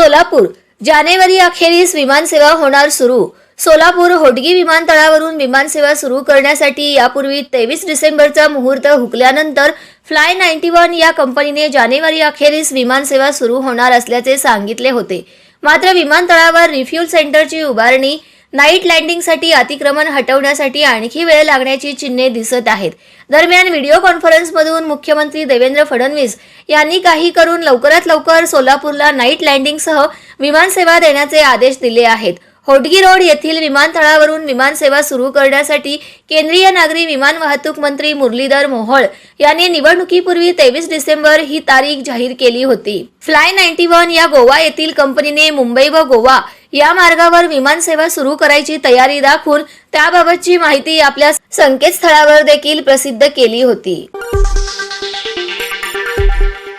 सोलापूर. जानेवारी अखेरीस विमानसेवा होणार सुरू. सोलापूर होटगी विमानतळावरून विमानसेवा सुरू करण्यासाठी यापूर्वी तेवीस डिसेंबरचा मुहूर्त हुकल्यानंतर फ्लाय नाईन्टी वन या कंपनीने जानेवारी अखेरीस विमानसेवा सुरू होणार असल्याचे सांगितले होते. मात्र विमानतळावर रिफ्यूल सेंटरची उभारणी नाईट लँडिंगसाठी अतिक्रमण हटवण्यासाठी आणखी वेळ लागण्याची चिन्हे दिसत आहेत. दरम्यान व्हिडिओ कॉन्फरन्समधून मुख्यमंत्री देवेंद्र फडणवीस यांनी काही करून लवकरात लवकर सोलापूरला नाईट लँडिंगसह विमानसेवा देण्याचे आदेश दिले आहेत. होटगी रोड येथील विमानतळावरून विमानसेवा सुरू करण्यासाठी केंद्रीय नागरी विमान वाहतूक मंत्री मुरलीधर मोहोळ यांनी निवडणुकीपूर्वी तेवीस डिसेंबर ही तारीख जाहीर केली होती. फ्लाय नाईन्टी वन या गोवा येथील कंपनीने मुंबई व गोवा या मार्गावर विमानसेवा सुरू करायची तयारी दाखवून त्याबाबतची माहिती आपल्या संकेतस्थळावर देखील प्रसिद्ध केली होती.